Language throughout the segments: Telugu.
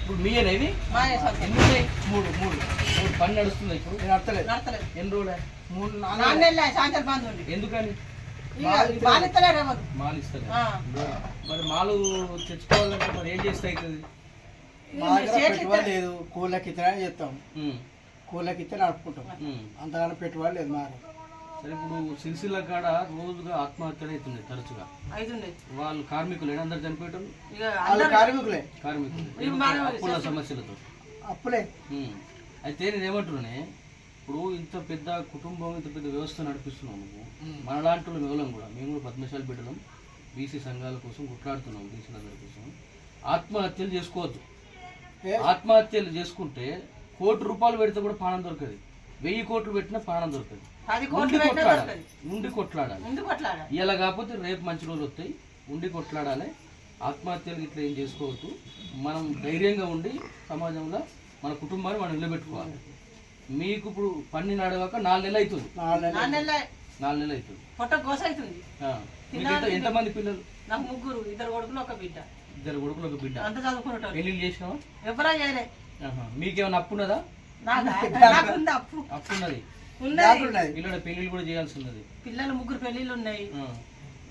ఇప్పుడు మీ ఇవి ఎన్ని ఉన్నాయి? మూడు మూడు. మూడు పని నడుస్తుంది ఇప్పుడు? నేను అర్థలేదు ఎన్ని రోజులే? మూడు నాలుగు ఎందుకని? మాలు ఇస్తారు ఆ. మరి మాలు తెచ్చుకోవాలంటే మరి ఏం చేస్తే అవుతుంది? లేదు కూలకి ఇతనే చేస్తాం ఉమ్, కూలకి ఇస్తే నడుపుకుంటాం. అంతగానో పెట్టుబడి లేదు మా దగ్గర. సరే ఇప్పుడు సిరిసిల్ల కాడ రోజుగా ఆత్మహత్యలు అవుతున్నాయి తరచుగా. అవుతుండే వాళ్ళు కార్మికులు అందరు చనిపోయటం వాళ్ళు కార్మికులే. కార్మికులు. అప్పుల సమస్యలతో. అప్పులే. అయితే నేను ఏమంటున్నానే ఇప్పుడు ఇంత పెద్ద కుటుంబం ఇంత పెద్ద వ్యవస్థ నడిపిస్తున్నాం నువ్వు. మనలాంటి వాళ్ళం ఎవరం కూడా మేము కూడా పద్మశాలి బిడ్డలం. బీసీ సంఘాల కోసం కొట్లాడుతున్నాం బీసీలందరి కోసం. ఆత్మహత్యలు చేసుకోవద్దు? ఆత్మహత్యలు చేసుకుంటే కోటి రూపాయలు పెడితే కూడా ప్రాణం దొరకదు. వెయ్యి కోట్లు పెట్టినా ప్రాణం దొరకదు. ఉండి కొట్లాడాలి. దొరకదు. ఉండి కొట్లాడాలి. ముందుకు అట్లాడ ఇలా కాకపోతే రేపు మంచి రోజులు వస్తాయి. ఉండి కొట్లాడాలి. ఆత్మహత్యలు ఇట్లా ఏం చేసుకోవద్దు. మనం ధైర్యంగా ఉండి సమాజంలో మన కుటుంబాన్ని మనం నిలబెట్టుకోవాలి. మీకు ఇప్పుడు పని నడవక నాలుగు నెలలు అవుతుంది. నాలుగు నెలలు. అవుతుంది. పొట్ట గోస అవుతుంది. ఎంతమంది పిల్లలు? నాకు ముగ్గురు ఇద్దరు కొడుకులు ఒక బిడ్డ. ఇద్దరు కొడుకులు ఒక బిడ్డ. అంత చదువుకునేటోళ్ళు పెళ్ళిళ్ళు చేసినావా? ఎవరా చేయలే. మీకేమైనా అప్పు ఉన్నదా? అప్పు. అప్పు ఉన్నది. పిల్లల పెళ్ళిళ్ళు కూడా చేయాల్సి ఉన్నది పిల్లలు ముగ్గురు పెళ్ళిళ్ళు ఉన్నాయి.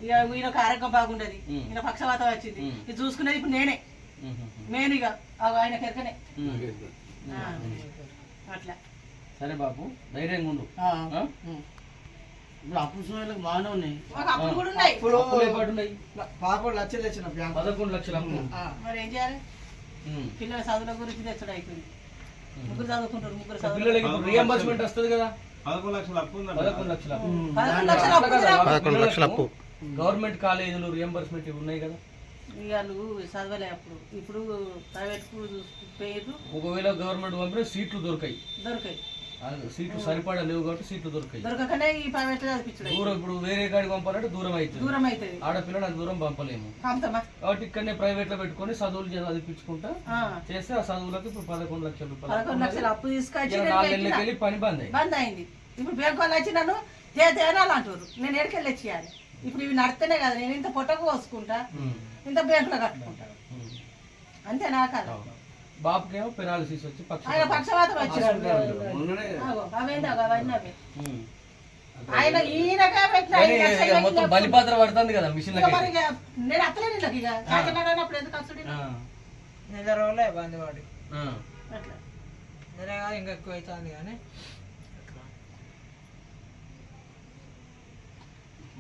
ఇక ఈయనకు ఆరోగ్యం బాగుండదు. ఈయన పక్షవాతం వచ్చింది. ఇది చూసుకునేది ఇప్పుడు నేనే. నేను ఇక ఆయన కెరకనే అట్లా. సరే బాబు ధైర్యంగా ఉండు. ఇప్పుడు అప్పుడు సమయంలో బాగానే ఉన్నాయి. అప్పులు కూడా ఉన్నాయి. పదకొండు లక్షలు తెచ్చిన పదకొండు లక్షల అప్పు. మరి ఏం చేయాలి. పిల్లల చదువుల గురించి తెచ్చడం అవుతుంది ముగ్గురు చదువుకుంటారు ముగ్గురు పిల్లలకి ఇప్పుడు రియంబర్స్మెంట్ వస్తుంది కదా? పదకొండు లక్షల అప్పు ఉందండి పదకొండు లక్షల అప్పు. పదకొండు లక్షలు అప్పు ఉంది నాకు. పదకొండు లక్షల అప్పు. గవర్నమెంట్ కాలేజీలు రియంబర్స్మెంట్ ఇవి ఉన్నాయి కదా? ఇక వాళ్ళు చదవలే అప్పుడు. ఇప్పుడు ప్రైవేట్ స్కూల్ పేరు ఒకవేళ గవర్నమెంట్ పంపిన సీట్లు దొరకాయి. దొరకాయి. సీట్లు సరిపడా లేవు కాబట్టి సీట్లు దొరకాయి. దొరకకనే ఈ ప్రైవేట్ చదివించడం దూరం ఇప్పుడు వేరే కాడికి పంపాలంటే దూరం అవుతుంది దూరం అవుతుంది ఆడపిల్లని అంత దూరం పంపలేము. పంపుతామా? కాబట్టి ఇక్కడనే ప్రైవేట్లో పెట్టుకొని చదువులు చదివించుకుంటా చేస్తే ఆ చదువులకు ఇప్పుడు పదకొండు లక్షల రూపాయలు పదకొండు లక్షలు అప్పు తీసుకొచ్చి ఇలా నేను నాలుగు పెట్టిన. నెలలకి వెళ్ళి పని బంద్ అయింది. బంద్ అయింది. ఇప్పుడు బ్యాంక్ వాళ్ళు వచ్చి నన్ను తేనాలు అంటారు నేను ఎక్కడికెళ్ళి వచ్చేయాలి? ఇప్పుడు ఇవి నడితేనే కదా నేను ఇంత పొట్టకు పోసుకుంటా ఉమ్. ఇంత బ్యాంకులో కట్టుకుంటా. అంతే నా కాదు. బాబుకేమో పెరాలసిస్ వచ్చి పక్ష ఆయన పక్షవాతం వచ్చినాడు. ఆయన ఈయనగా పెట్టిన మొత్తం బలిపాత్ర పడుతుంది కదా మిషన్ నేను అత్తలేను ఇక కాకినాడప్పుడు ఎందుకు అసలు నెల రోజులే బంద్ వాడి అట్లా. నెల కాదు ఇంకా ఎక్కువ అవుతుంది కానీ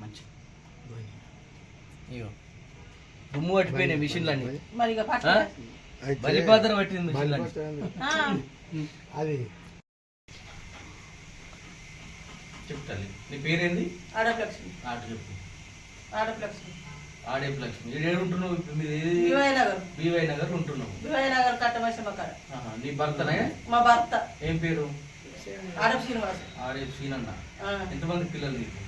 మంచి. ఇగో. దుమ్ము పట్టిపోయినాయి మిషన్లన్నీ. మరి ఇక పట్ల ఆ? బలిపాత్ర పట్టింది అది. చెప్తాలి నీ పేరేంది? ఆడపలక్ష్మి ఆట చెప్పు. ఆడపలక్ష్మి ఆడేపు లక్ష్మి ఏడు ఉంటున్నావు వివయ నగర్. బీవై నగర్ ఉంటున్నావు. వివయ నగర్ కట్టమశమ్మ కాడ నీ భర్తనే? మా భర్త. ఏం పేరు? ఆడప శ్రీనివాస్. ఆడేపు సీనన్న ఆ, ఎంతమంది పిల్లలు నీకు?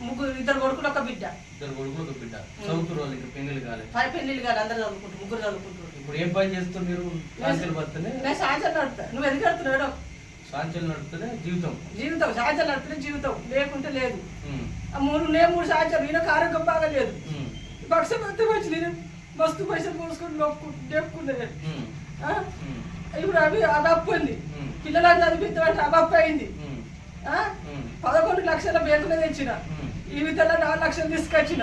ముగ్గురు ఇద్దరు కొడుకులు ఒక బిడ్డ. ఇద్దరు కొడుకులు ఒక బిడ్డ. చదువుతున్నారు వాళ్ళు ఇంకా పెళ్ళిళ్ళు కాలేదు పది పెళ్ళిళ్ళు కాదు అందరు చదువుకుంటారు ముగ్గురు చదువుకుంటారు ఇప్పుడు ఏం పని చేస్తారు మీరు? సాంచలు భర్తనే నేను సాయంత్రం నడుపుతా. నువ్వు ఎందుకు నడుపుతున్నాడు సాంచలు నడుపుతూనే జీవితం. జీవితం. సాయంత్రం నడుపుతున్న జీవితం. లేకుంటే లేదు. ఆ మూడు నేను మూడు సాయంత్రం ఈయనకు ఆరోగ్యం బాగా లేదు. పక్షం ఎంత మంచి నేను మస్తు పైసలు పోసుకొని? ఉమ్, ఇప్పుడు అవి అది అప్పు ఉంది. పిల్లలని చదివిద్దామంటే అవి అప్పు అయింది ఉమ్, ఆ? ఉమ్, పదకొండు లక్షల బ్యాంకులో తెచ్చిన ఈ విధంగా నాలుగు లక్షలు తీసుకొచ్చిన.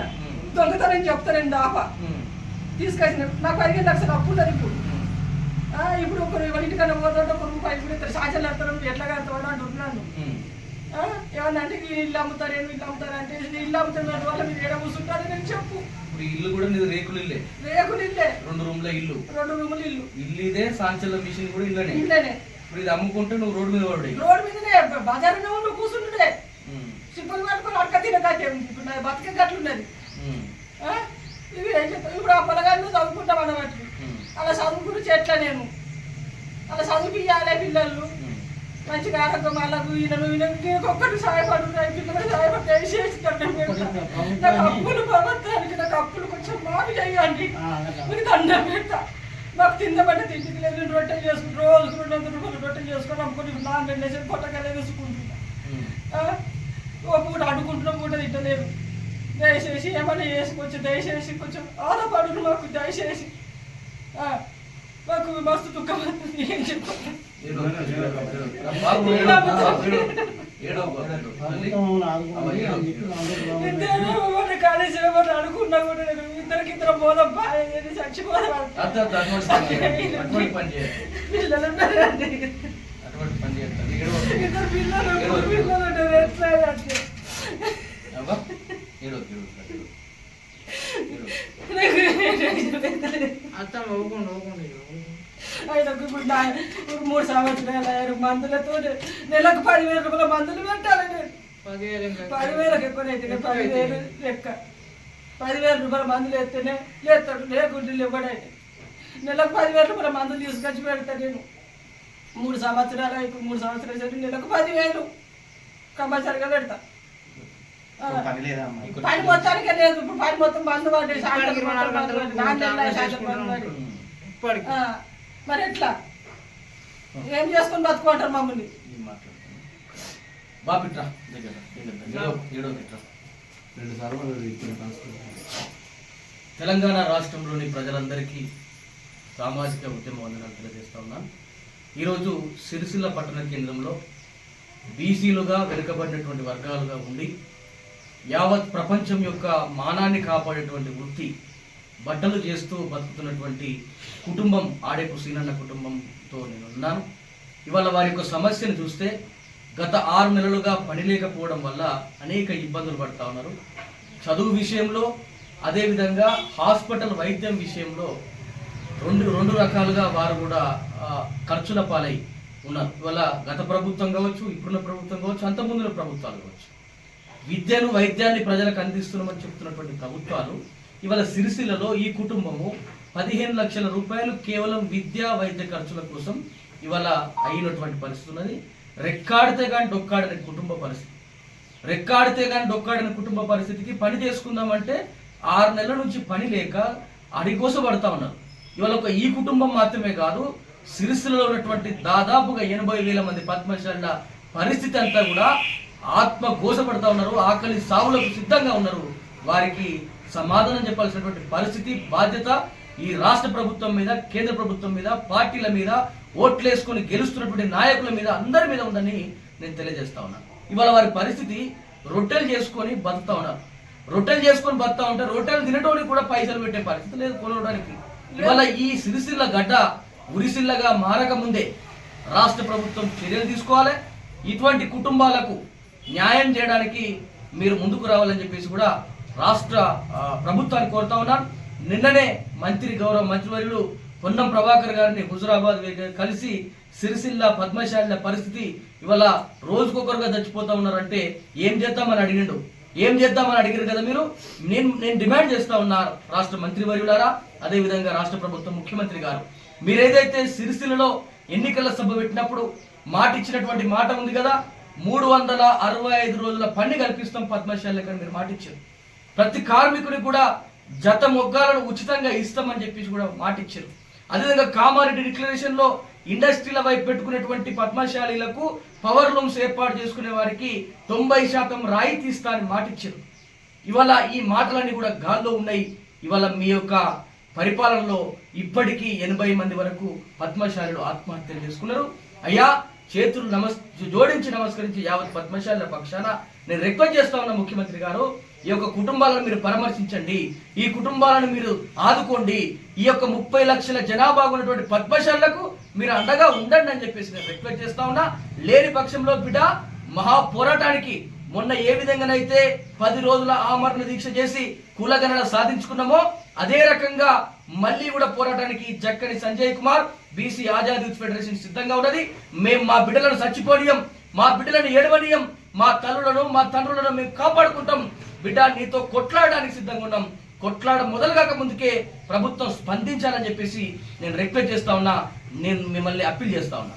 దొంగతనం చెప్తానండి దాపా తీసుకొచ్చిన. నాకు పదిహేను లక్షలు అప్పు ఉన్నది ఇప్పుడు ఇప్పుడు ఒకరు ఎవరింటికన్నా పోతుంటే ఒక రూపాయి ఇప్పుడు సాచలు కడతారు ఎట్లా కడతాడు అంటున్నాను. ఏమన్నా అంటే ఈ ఇల్లు అమ్ముతారు ఏమి ఇల్లు అమ్ముతారు అంటే ఇల్లు అమ్ముతున్నారు వల్ల మీరు ఏడ కూర్చుంటారు నేను చెప్పు. ఇల్లు కూడా నీది రేకులు ఇల్లే. రేకులు ఇల్లే. రెండు రూమ్ల ఇల్లు. రెండు రూములు ఇల్లు. ఇల్లు ఇదే సాంచల మిషన్ కూడా ఇల్లనే. ఇల్లేనే. ఇప్పుడు ఇది అమ్ముకుంటే నువ్వు రోడ్డు మీద పడి. రోడ్డు మీదనే బజార్ నాకేం నాది ఇవి గట్లున్నది. ఇవి ఇప్పుడు ఆ పొలగాళ్ళు చదువుకుంటాం అన్నమాట. అలా చదువుకుని చెట్ల నేను. అలా చదువుపియాలి పిల్లలు. మంచిగా ఆరోగ్యం వాళ్ళకు వీళ్ళను ఒక్కరికి సహాయపడుతున్నాయి పిల్లలు సహాయపడతాయి చేస్తాను నాకు అప్పులు పడతానికి నాకు అప్పులు కొంచెం మాకు చేయండి. మీకు దండం పెట్ట మాకు తిందబట్ట తిండికి లేదు రొట్టెలు చేసుకుంటారు రోజు రెండు వందల రూపాయలు రొట్టెలు చేసుకొని అమ్ముకొని నాన్న రెండు వేసి వేసుకుంటున్నా. ఓ పూట అడుకుంటున్న పూట తింటలేరు దయచేసి ఏమైనా చేసుకోవచ్చు దయచేసి కొంచెం ఆధాపడు మాకు దయచేసి ఆ, మాకు మస్తు దుఃఖం వస్తుంది ఏం చెప్పాలి కాలేజీ ఏమన్నా అనుకున్నా కూడా ఇద్దరికి ఇద్దరు పోదాం బాగా చచ్చిపోదాం. పిల్లలు. ఇద్దరు పిల్లలు పిల్లలు అత్తం ఊకుండా ఊకుండా ఆయనకు ఇప్పుడు ఇప్పుడు మూడు సంవత్సరాలు ఆయన మందులతో నెలకు పదివేల రూపాయల మందులు పెట్టాలి నేను పదివేలకు ఎక్కువనైతేనే పదివేలు లెక్క పదివేల రూపాయల మందులు వేస్తేనే లేస్తాడు లేకుండా ఇవ్వడానికి నెలకు పదివేల రూపాయల మందులు తీసుకొచ్చి పెడతా నేను మూడు సంవత్సరాలు ఇప్పుడు మూడు సంవత్సరాలు నెలకు పదివేలు. కంపల్సరిగా పెడతా. పని మొత్తానికే లేదు ఇప్పుడు పని మొత్తం బంద్ పడ్డాయి మరి ఎట్లా? ఏం చేసుకొని బతుకుంటారు మమ్మల్ని? తెలంగాణ రాష్ట్రంలోని ప్రజలందరికీ సామాజిక ఉద్యమ వందనాలు తెలియజేస్తా ఉన్నాను. ఈరోజు సిరిసిల్ల పట్టణ కేంద్రంలో బీసీలుగా వెనుకబడినటువంటి వర్గాలుగా ఉండి యావత్ ప్రపంచం యొక్క మానాన్ని కాపాడేటువంటి వృత్తి బట్టలు చేస్తూ బతుకుతున్నటువంటి కుటుంబం ఆడేపు సీనన్న కుటుంబంతో నేను ఉన్నాను ఇవాళ వారి యొక్క సమస్యను చూస్తే గత ఆరు నెలలుగా పని లేకపోవడం వల్ల అనేక ఇబ్బందులు పడతా ఉన్నారు. చదువు విషయంలో అదేవిధంగా హాస్పిటల్ వైద్యం విషయంలో రెండు రెండు రకాలుగా వారు కూడా ఖర్చుల పాలై ఉన్నారు ఇవాళ గత ప్రభుత్వం కావచ్చు ఇప్పుడున్న ప్రభుత్వం కావచ్చు అంతకుముందున్న ప్రభుత్వాలు కావచ్చు. విద్యను వైద్యాన్ని ప్రజలకు అందిస్తున్నామని చెప్తున్నటువంటి ప్రభుత్వాలు ఇవాళ సిరిసిల్లలో ఈ కుటుంబము పదిహేను లక్షల రూపాయలు కేవలం విద్యా వైద్య ఖర్చుల కోసం ఇవాళ అయినటువంటి పరిస్థితి ఉన్నది. రెక్కాడితే కానీ డొక్కాడని కుటుంబ పరిస్థితి. రెక్కాడితే కానీ డొక్కాడిన కుటుంబ పరిస్థితికి పని చేసుకుందామంటే ఆరు నెలల నుంచి పని లేక అడిగోస పడతా ఉన్నారు. ఇవాళ ఒక ఈ కుటుంబం మాత్రమే కాదు సిరిసిల్లలో ఉన్నటువంటి దాదాపుగా ఎనభై వేల మంది పద్మశాల పరిస్థితి అంతా కూడా ఆత్మ ఘోషపడతా ఉన్నారు ఆకలి సావులకు సిద్ధంగా ఉన్నారు. వారికి సమాధానం చెప్పాల్సినటువంటి పరిస్థితి బాధ్యత ఈ రాష్ట్ర ప్రభుత్వం మీద కేంద్ర ప్రభుత్వం మీద పార్టీల మీద ఓట్లేసుకొని గెలుస్తున్నటువంటి నాయకుల మీద అందరి మీద ఉందని నేను తెలియజేస్తా ఉన్నాను ఇవాళ వారి పరిస్థితి రొట్టెలు చేసుకొని బతుకుతా ఉన్నారు. రొట్టెలు చేసుకొని బతుకుతా ఉంటే రొట్టెలు తినడానికి కూడా పైసలు పెట్టే పరిస్థితి లేదు కొనడానికి. ఇవాళ ఈ సిరిసిల్ల గడ్డ ఉరిసిల్లగా మారక ముందే రాష్ట్ర ప్రభుత్వం చర్యలు తీసుకోవాలి. ఇటువంటి కుటుంబాలకు న్యాయం చేయడానికి మీరు ముందుకు రావాలని చెప్పేసి కూడా రాష్ట్ర ప్రభుత్వాన్ని కోరుతా ఉన్నాను నిన్ననే మంత్రి గౌరవ మంత్రివర్యులు పొన్నం ప్రభాకర్ గారిని హుజురాబాద్ కలిసి సిరిసిల్ల పద్మశాలిల పరిస్థితి ఇవాళ రోజుకొకరుగా చచ్చిపోతా ఉన్నారంటే ఏం చేద్దామని అడిగిండు? ఏం చేద్దామని అడిగారు కదా మీరు? నేను నేను డిమాండ్ చేస్తా ఉన్నా రాష్ట్ర మంత్రివర్యులారా అదే విధంగా రాష్ట్ర ప్రభుత్వం ముఖ్యమంత్రి గారు. మీరేదైతే సిరిసిల్లలో ఎన్నికల సభ పెట్టినప్పుడు మాట ఇచ్చినటువంటి మాట ఉంది కదా మూడు వందల అరవై ఐదు రోజుల పని కల్పిస్తాం పద్మశాలకు అని మీరు మాట ఇచ్చారు ప్రతి కార్మికుడికి కూడా జత మొగ్గాలను ఉచితంగా ఇస్తామని చెప్పేసి కూడా మాట ఇచ్చారు అదేవిధంగా కామారెడ్డి డిక్లరేషన్లో ఇండస్ట్రీల వైపు పెట్టుకునేటువంటి పద్మశాలీలకు పవర్ లూమ్స్ ఏర్పాటు చేసుకునే వారికి తొంభై శాతం రాయితీ ఇస్తా అని మాట ఇచ్చారు ఇవాళ ఈ మాటలన్నీ కూడా గాల్లో ఉన్నాయి. ఇవాళ మీ యొక్క పరిపాలనలో ఇప్పటికీ ఎనభై మంది వరకు పద్మశాలులు ఆత్మహత్యలు చేసుకున్నారు. అయ్యా చేతులు నమస్ జోడించి నమస్కరించి యావత్ పద్మశాల పక్షాన నేను రిక్వెస్ట్ చేస్తా ఉన్నా ముఖ్యమంత్రి గారు ఈ యొక్క కుటుంబాలను మీరు పరామర్శించండి. ఈ కుటుంబాలను మీరు ఆదుకోండి. ఈ యొక్క ముప్పై లక్షల జనాభా ఉన్నటువంటి పద్మశాలకు మీరు అండగా ఉండండి అని చెప్పేసి నేను రిక్వెస్ట్ చేస్తా ఉన్నా. లేని పక్షంలో బిడ్డ మహా పోరాటానికి మొన్న ఏ విధంగానైతే పది రోజుల ఆమరణ దీక్ష చేసి కులగణన సాధించుకున్నామో అదే రకంగా మళ్ళీ కూడా పోరాటానికి Jakkani Sanjay Kumar BC Azad youth federation సిద్ధంగా ఉన్నది. మేము మా బిడ్డలను చచ్చిపోనీయం మా బిడ్డలను ఏడవనీయం మా తల్లులను మా తండ్రులను మేము కాపాడుకుంటాం. బిడ్డ నీతో కొట్లాడడానికి సిద్ధంగా ఉన్నాం. కొట్లాడ మొదలు కాక ముందుకే ప్రభుత్వం స్పందించాలని చెప్పేసి నేను రిక్వెస్ట్ చేస్తా ఉన్నా. నేను మిమ్మల్ని అప్పీల్ చేస్తా ఉన్నా.